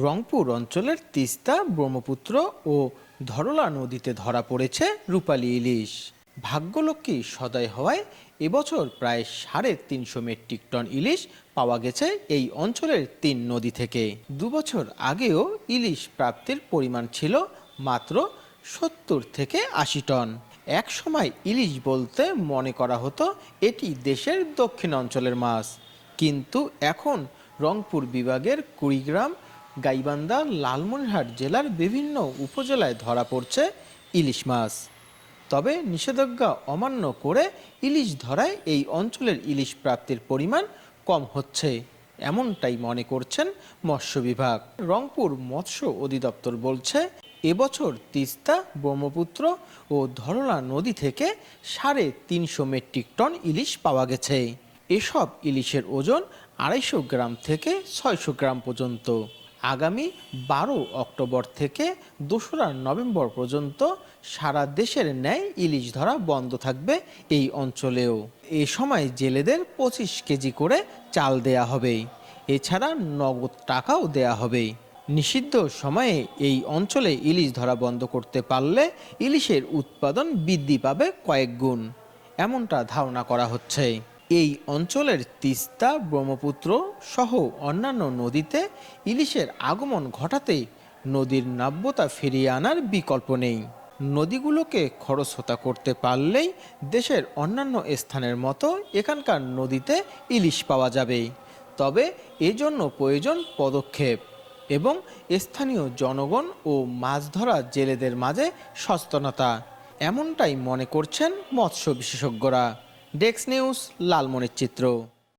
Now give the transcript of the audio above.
রংপুর অঞ্চলের তিস্তা, ব্রহ্মপুত্র ও ধরলা নদীতে ধরা পড়েছে রূপালী ইলিশ। ভাগ্যলক্ষ্মী সদয় হওয়ায় এবছর প্রায় সাড়ে তিনশো মেট্রিক টন ইলিশ পাওয়া গেছে এই অঞ্চলের তিন নদী থেকে। দুবছর আগেও ইলিশ প্রাপ্তির পরিমাণ ছিল মাত্র সত্তর থেকে আশি টন। এক সময় ইলিশ বলতে মনে করা হতো, এটি দেশের দক্ষিণ অঞ্চলের মাছ। কিন্তু এখন রংপুর বিভাগের কুড়িগ্রাম গাইবান্ধা লালমনিরহাট জেলার বিভিন্ন উপজেলায় ধরা পড়ছে ইলিশ মাছ। তবে নিষেধাজ্ঞা অমান্য করে ইলিশ ধরায় এই অঞ্চলের ইলিশ প্রাপ্তির পরিমাণ কম হচ্ছে, এমনটাই মনে করছেন মৎস্য বিভাগ। রংপুর মৎস্য অধিদপ্তর বলছে, এবছর তিস্তা, ব্রহ্মপুত্র ও ধরলা নদী থেকে সাড়ে তিনশো মেট্রিক টন ইলিশ পাওয়া গেছে। এসব ইলিশের ওজন আড়াইশো গ্রাম থেকে ছয়শো গ্রাম পর্যন্ত। আগামী বারো অক্টোবর থেকে দোসরা নভেম্বর পর্যন্ত সারা দেশের ন্যায় ইলিশ ধরা বন্ধ থাকবে এই অঞ্চলেও। এ সময় জেলেদের পঁচিশ কেজি করে চাল দেয়া হবে। এছাড়া নগদ টাকাও দেয়া হবে। নিষিদ্ধ সময়ে এই অঞ্চলে ইলিশ ধরা বন্ধ করতে পারলে ইলিশের উৎপাদন বৃদ্ধি পাবে কয়েক গুণ। এমনটা ধারণা করা হচ্ছে। এই অঞ্চলের তিস্তা, ব্রহ্মপুত্র সহ অন্যান্য নদীতে ইলিশের আগমন ঘটাতে নদীর নাব্যতা ফিরিয়ে আনার বিকল্প নেই। নদীগুলোকে খরস্রোতা করতে পারলেই দেশের অন্যান্য স্থানের মতো এখানকার নদীতে ইলিশ পাওয়া যাবে। তবে এজন্য প্রয়োজন পদক্ষেপ এবং স্থানীয় জনগণ ও মাছ ধরা জেলেদের মাঝে সচেতনতা, এমনটাই মনে করছেন মৎস্য বিশেষজ্ঞরা। ডেক্স নিউজ লালমনির চিত্র।